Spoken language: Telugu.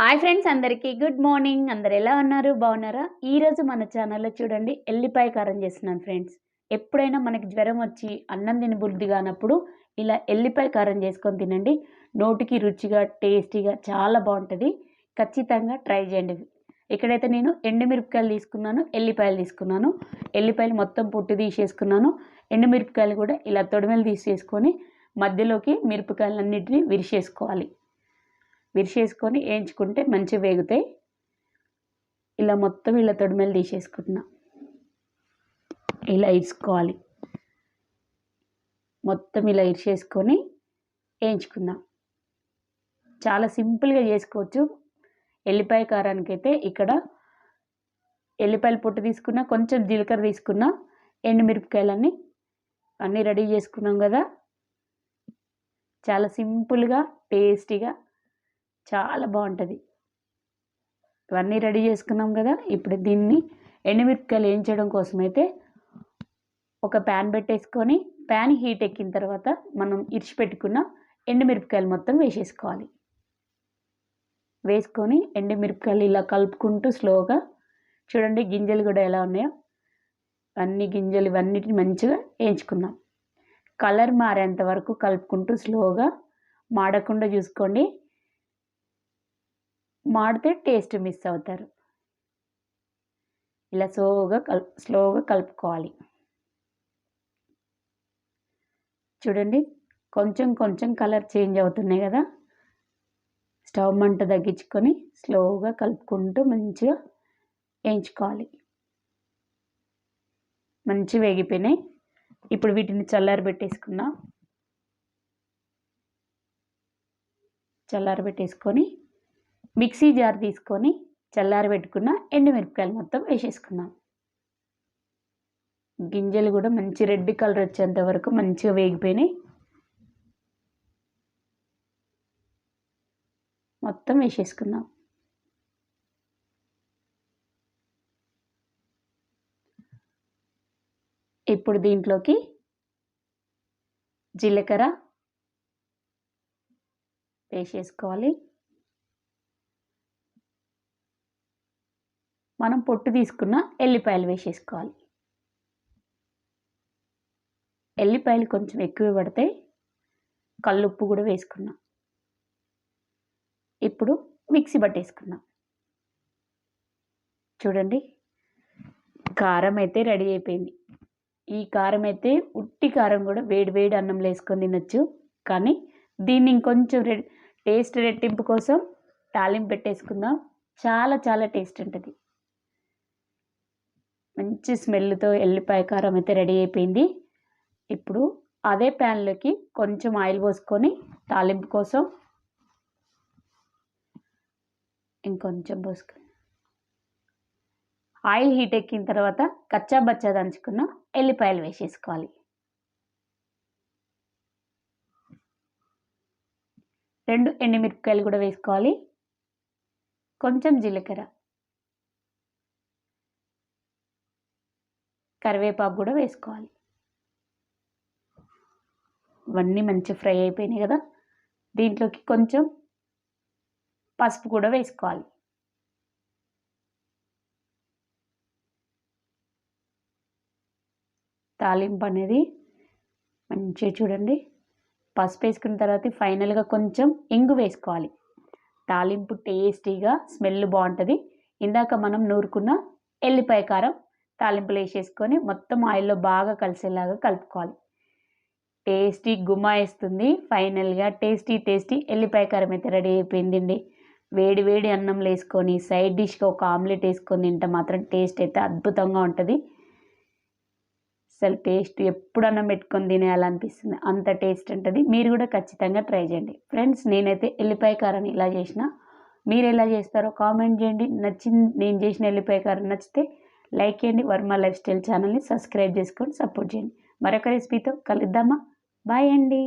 హాయ్ ఫ్రెండ్స్ అందరికీ. Good morning. అందరు ఎలా ఉన్నారు? బాగున్నారా? ఈరోజు మన ఛానల్లో చూడండి ఎల్లిపాయ కారం చేస్తున్నాను ఫ్రెండ్స్. ఎప్పుడైనా మనకి జ్వరం వచ్చి అన్నం తిని బుద్ధి కానప్పుడు ఇలా ఎల్లిపాయ కారం చేసుకొని తినండి. నోటికి రుచిగా టేస్టీగా చాలా బాగుంటుంది. ఖచ్చితంగా ట్రై చేయండి. ఇక్కడైతే నేను ఎండుమిరపకాయలు తీసుకున్నాను ఎల్లిపాయలు తీసుకున్నాను. ఎల్లిపాయలు మొత్తం పొట్టు తీసేసుకున్నాను. ఎండుమిరపకాయలు కూడా ఇలా తొడిమెలు తీసేసుకొని మధ్యలోకి మిరపకాయలన్నిటిని విరిచేసుకోవాలి. విరిచేసుకొని వేయించుకుంటే మంచిగా వేగుతాయి. ఇలా మొత్తం ఇలా తొడిమెలు తీసేసుకుంటున్నా. ఇలా ఇరుచుకోవాలి మొత్తం ఇలా ఇరిచేసుకొని వేయించుకుందాం. చాలా సింపుల్గా చేసుకోవచ్చు. ఎల్లిపాయ కారానికి అయితే ఇక్కడ ఎల్లిపాయల పొట్టు తీసుకున్నా కొంచెం జీలకర్ర తీసుకున్నా ఎండుమిరపకాయలన్నీ అన్నీ రెడీ చేసుకున్నాం కదా. చాలా సింపుల్గా టేస్టీగా చాలా బాగుంటుంది. ఇవన్నీ రెడీ చేసుకున్నాం కదా ఇప్పుడు దీన్ని ఎండుమిరపకాయలు వేయించడం కోసం అయితే ఒక ప్యాన్ పెట్టేసుకొని ప్యాన్ హీట్ ఎక్కిన తర్వాత మనం ఇరిచిపెట్టుకున్న ఎండుమిరపకాయలు మొత్తం వేసేసుకోవాలి. వేసుకొని ఎండుమిరపకాయలు ఇలా కలుపుకుంటూ స్లోగా చూడండి గింజలు కూడా ఎలా ఉన్నాయో. అన్ని గింజలు ఇవన్నిటిని మంచిగా వేయించుకుందాం. కలర్ మారేంత వరకు కలుపుకుంటూ స్లోగా మాడకుండా చూసుకోండి. మాడితే టేస్ట్ మిస్ అవుతారు. ఇలా స్లోగా కల్ స్లోగా కలుపుకోవాలి. చూడండి కొంచెం కొంచెం కలర్ చేంజ్ అవుతున్నాయి కదా. స్టవ్ మంట తగ్గించుకొని స్లోగా కలుపుకుంటూ మంచిగా వేయించుకోవాలి. మంచి వేగిపోయినాయి. ఇప్పుడు వీటిని చల్లారి పెట్టేసుకుందాం. చల్లారి పెట్టేసుకొని మిక్సీ జార్ తీసుకొని చల్లారి పెట్టుకున్న ఎండుమిరపకాయలు మొత్తం వేసేసుకున్నాం గింజలు కూడా మంచి రెడ్ కలర్ వచ్చేంత వరకు మంచిగా వేగిపోయినాయి. మొత్తం వేసేసుకుందాం. ఇప్పుడు దీంట్లోకి జీలకర్ర వేసేసుకోవాలి. మనం పొట్టు తీసుకున్న ఎల్లిపాయలు వేసేసుకోవాలి. ఎల్లిపాయలు కొంచెం ఎక్కువ పడితే కల్లుప్పు కూడా వేసుకున్నాం. ఇప్పుడు మిక్సీ పట్టేసుకున్నాం. చూడండి కారం అయితే రెడీ అయిపోయింది. ఈ కారం అయితే ఉట్టి కారం కూడా వేడి వేడి అన్నంలో వేసుకొని తినొచ్చు. కానీ దీన్ని ఇంకొంచెం రె టేస్ట్ రెట్టింపు కోసం తాలింపు పెట్టేసుకుందాం. చాలా చాలా టేస్ట్ ఉంటుంది. మంచి స్మెల్తో ఎల్లిపాయ కారం అయితే రెడీ అయిపోయింది. ఇప్పుడు అదే ప్యాన్లోకి కొంచెం ఆయిల్ పోసుకొని తాలింపు కోసం ఇంకొంచెం పోసుకొని ఆయిల్ హీట్ ఎక్కిన తర్వాత కచ్చా బచ్చా దంచుకున్న ఎల్లిపాయలు వేసేసుకోవాలి. రెండు ఎండుమిరపకాయలు కూడా వేసుకోవాలి. కొంచెం జీలకర్ర. కరివేపాకు కూడా వేసుకోవాలి. ఇవన్నీ మంచి ఫ్రై అయిపోయినాయి కదా. దీంట్లోకి కొంచెం పసుపు కూడా వేసుకోవాలి. తాలింపు అనేది మంచిగా చూడండి. పసుపు వేసుకున్న తర్వాత ఫైనల్గా కొంచెం ఇంగు వేసుకోవాలి. తాలింపు టేస్టీగా స్మెల్ బాగుంటుంది. ఇందాక మనం నూరుకున్న ఎల్లిపాయ కారం తాలింపులు వేసేసుకొని మొత్తం ఆయిల్లో బాగా కలిసేలాగా కలుపుకోవాలి. టేస్టీ గుమాయిస్తుంది ఫైనల్గా టేస్టీ టేస్టీ ఎల్లిపాయ కారం అయితే రెడీ అయిపోయిందండి. వేడి వేడి అన్నంలో వేసుకొని సైడ్ డిష్గా ఒక ఆమ్లెట్ వేసుకొని తింటే మాత్రం టేస్ట్ అయితే అద్భుతంగా ఉంటుంది. అసలు టేస్ట్ ఎప్పుడు అన్నం పెట్టుకొని తినేయాలనిపిస్తుంది. అంత టేస్ట్ ఉంటుంది. మీరు కూడా ఖచ్చితంగా ట్రై చేయండి. ఫ్రెండ్స్ నేనైతే ఎల్లిపాయ కారాన్ని ఇలా చేసిన. మీరు ఎలా చేస్తారో కామెంట్ చేయండి. నచ్చింది నేను చేసిన ఎల్లిపాయ కారం నచ్చితే లైక్ చేయండి వర్మ లైఫ్ స్టైల్ ఛానల్ని సబ్స్క్రైబ్ చేసుకొని సపోర్ట్ చేయండి. మరొక రెసిపీతో కలుద్దామా? బాయ్ అండి.